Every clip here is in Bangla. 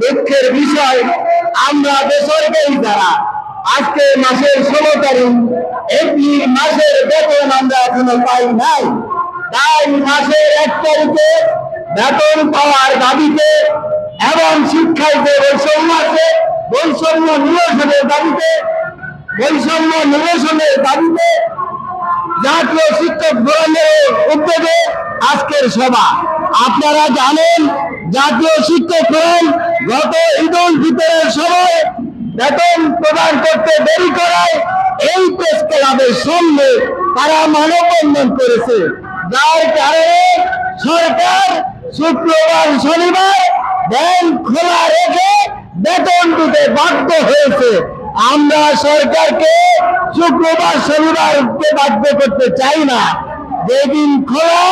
দুঃখের বিষয়, আমরা বেসরকারি যারা, আজকে মাসের ষোলো তারিখ এপ্রিল মাসের বেতন আমরা এখনও পাই নাই। তাই মাসের এক তারিখে বেতন পাওয়ার দাবিতে এবং শিক্ষায় বৈষম্য আছে, বৈষম্য নিরসনের দাবিতে, বৈষম্য নিরসনের দাবিতে জাতীয় শিক্ষক ফোরামের উদ্যোগে আজকের সভা। আপনারা জানেন, জাতীয় শিক্ষক ফোরাম গত ঈদ উল ফিতরের সময় বেতন প্রদান করতে দেরি করায় এই প্রেস ক্লাবের সামনে তারা মানববন্ধন করেছে। যার কারণে সরকার শুক্রবার শনিবার ব্যাংক খোলা রেখে বেতন দিতে বাধ্য হয়েছে। আমরা সরকারকে শুক্রবার শনিবার উঠতে বাধ্য করতে চাই না। যেদিন খোলা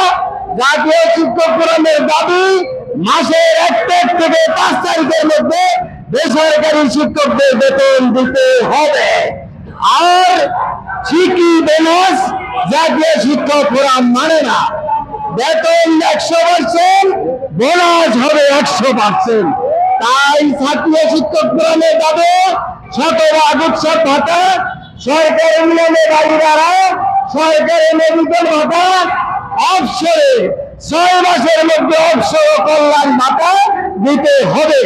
জাতীয় শিক্ষক দাবি মাসের এক তারিখ থেকে পাঁচ তারিখের মধ্যে বেসরকারি শিক্ষকদের বেতন দিতে হবে। আর ঠিকই বোনাস জাতীয় শিক্ষক ফোরাম মানে না। বেতন একশো পার্সেন্ট, বোনাস হবে একশো পার্সেন্ট। তাই ছাত্রীয় শিক্ষক ফোরামের দাবি শতভাগ উৎসব ভাতা, সরকারি নিয়মে বাড়ি ভাড়া, সরকারি মেডিকেল ভাতা, অবসরে ছয় মাসের মধ্যে অবসর কল্যাণ ভাতা দিতে হবে।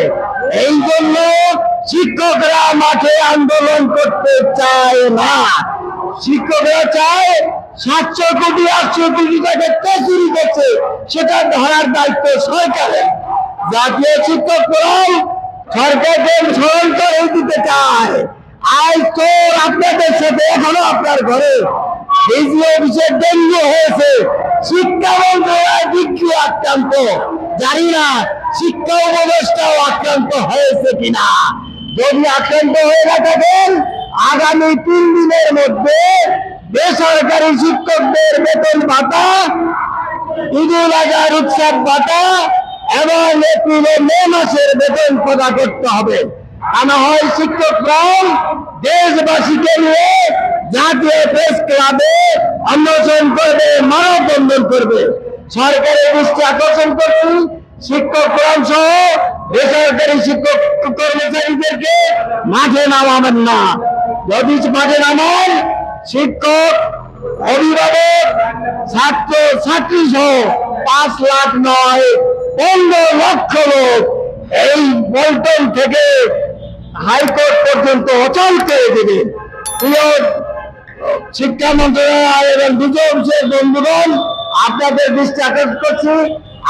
এই জন্য শিক্ষকরা মাঠে আন্দোলন করতে চায় না। শিক্ষকরা চায় সাতশো কোটি, আটশো কোটি টাকা চুরি করছে সেটা ধরার দায়িত্ব সরকারের। জাতীয় শিক্ষক ফোরাম সরকারকে স্মরণ করে দিতে চায়। আজ তো আপনাদের সাথে এখনও আপনার ঘরে। অফিসের ডেঙ্গু হয়েছে, শিক্ষা আক্রান্ত। জানি না শিক্ষা আক্রান্ত হয়েছে কিনা। যদি আক্রান্ত হয়ে আগামী তিন দিনের মধ্যে বেসরকারি শিক্ষকদের বেতন ভাতা, ঈদুল আজহার উৎসব ভাতা এবং এপ্রিল মে মাসের বেতন প্রদান করতে হবে। তা না হয় শিক্ষকগণ দেশবাসীকে নিয়ে জাতীয় প্রেস ক্লাবে অন্বেষণ করবে, মানববন্ধন করবে। সরকারের দৃষ্টি আকর্ষণ করছি শিক্ষক ফোরাম সহ বেসরকারি শিক্ষক কর্মচারীদেরকে মাঠে নামাবেন না। যদি মাঠে নামান, শিক্ষক, অভিভাবক, ছাত্র, ছাত্রী সহ পাঁচ লাখ নয়, পনেরো লক্ষ লোক এই পল্টন থেকে হাইকোর্ট পর্যন্ত অচল করে দেবে। প্রিয় শিক্ষা মন্ত্রণালয় এবং অফিসের বন্ধুগণ, আপনাদের দৃষ্টি আকর্ষণ করছি।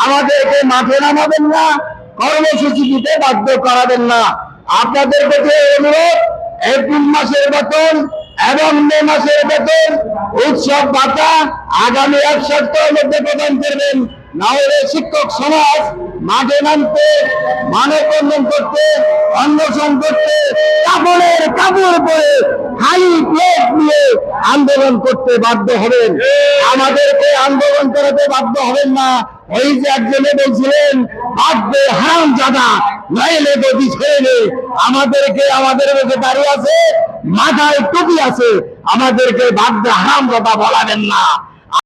আমাদেরকে মাঠে নামাবেন না, কর্মসূচি দিতে বাধ্য করাবেন না। আপনাদের কাছে অনুরোধ, এপ্রিল মাসের বেতন এবং মে মাসের বেতন, উৎসব ভাতা আগামী এক সপ্তাহের মধ্যে প্রদান করবেন। না হলে শিক্ষক সমাজ মাঠে নামতে, মানববন্ধন করতে, অন্বেষণ করতে, কাপড়ের কাপড় পরে খালি নিয়ে আন্দোলন করতে বাধ্য হবেন। আমাদেরকে আন্দোলন করাতে বাধ্য হবেন না। ওই যে একজনে বলছিলেন বাধ্য হারাম জাদা, নাইলে গতি ছেড়ে আমাদেরকে, আমাদের মধ্যে দাঁড়িয়ে আছে, মাথায় টুপি আছে। আমাদেরকে বাধ্য হারাম জাদা বলাবেন না।